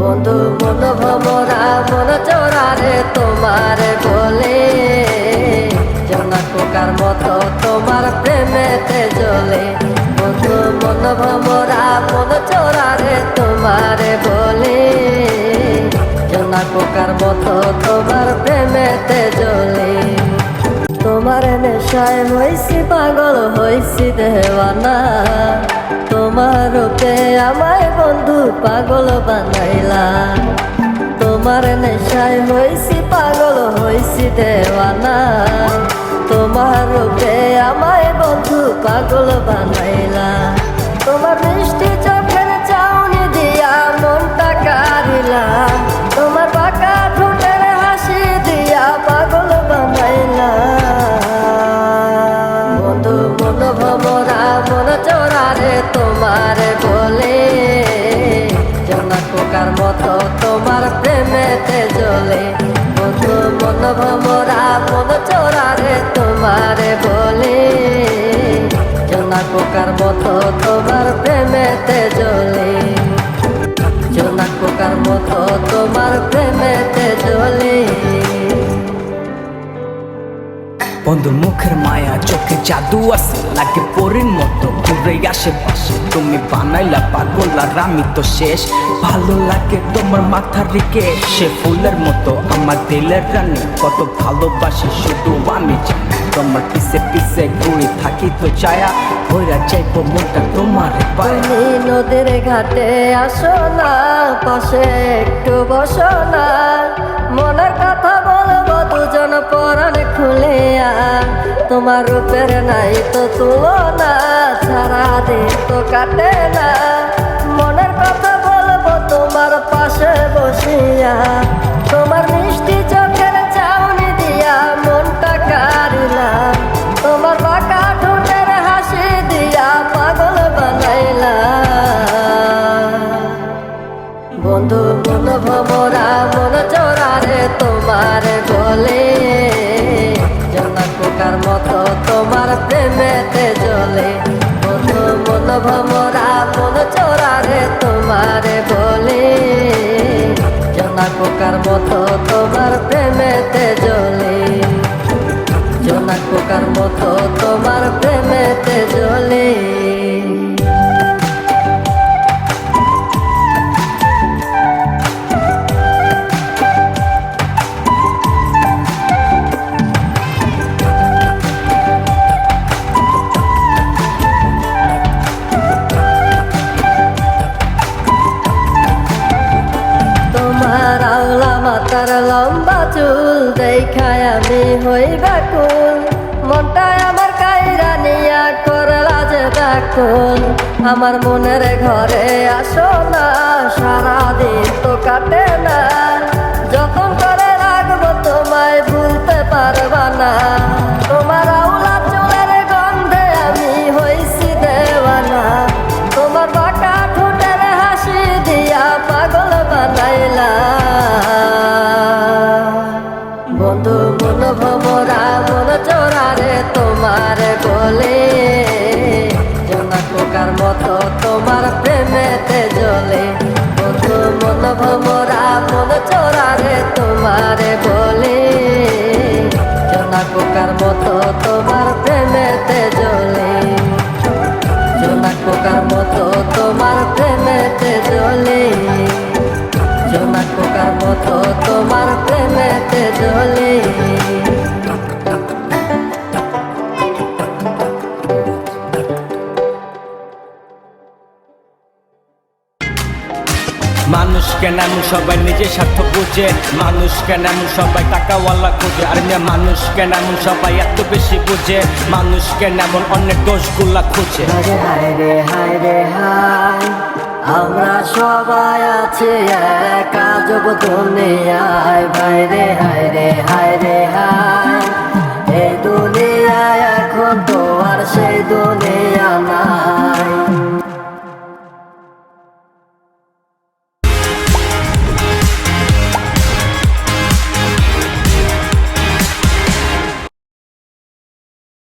বন্ধু মন ভমরা মন চোরারে তোমার বলে। জনা কোকার মতো তোমার প্রেমেতে জ্বলে বন্ধু মন ভমরা মন চোরারে তোমার বলে। জনা কোকার মতো তোমার প্রেমেতে জ্বলে তোমার নেশায় হয়েছি পাগল হয়েছি দেওয়ানা। তোমার ওকে আমায় বন্ধু পাগল বানাইলা। তোমার নেশায় হয়েছি পাগল হয়েছি দেওয়ানা তোমার ওকে আমায় বন্ধু পাগল বানাইলা। ভমরা মন চোরারে তোমারে বলে। জোনা পোকার মতো বন্ধুর মুখের মায়া, চোখে জাদু আছে, লাগে পরির মতো ঘুরে আশেপাশে তুমি বানাইলা পাগল আর আমি তো শেষ। ভালো লাগে তোমার মাথার রেখে সে ফুলের মতো আমার দিলের রানী। কত ভালোবাসি শুধু আমি তোমার পিছে পিছে ঘুরে থাকি তো ছায়া। ভৈরা যাইবো মনটা তোমার তুমি নদীর ঘাটে আসো না, পাশে একটু বসো না। মনের কথা বলব দুজন খুলিয়া তোমার নাই তো তুলনা সারা দিন তো কাটে না। ভমরা মন চোরারে তোমারে বলে। জনা পোকার মতো তোমার প্রেমেতে জলে জনা পোকার মতো তোমার প্রেমেতে জ্বলে। চুল দেখায় আমি হই ব্যাকুল। মনটায় আমার কাইরা নিয়া করলা যে ব্যাকুল। আমার মনের ঘরে আসো না, সারাদিন তো কাটে কেন এমন সবাই নিজের স্বার্থ বুঝে? মানুষ কেন এমন সবাই টাকাওয়ালা খুঁজে? আর মেয়ে মানুষ কেন এমন সবাই এত বেশি বুঝে? মানুষ কেন এমন অনেক দোষগুলা খুঁজে? হায় রে হায় রে, হায় আমরা সবাই আছি এক আজব দুনিয়ায়। ভাই রে, হায় রে হায় রে, হায়।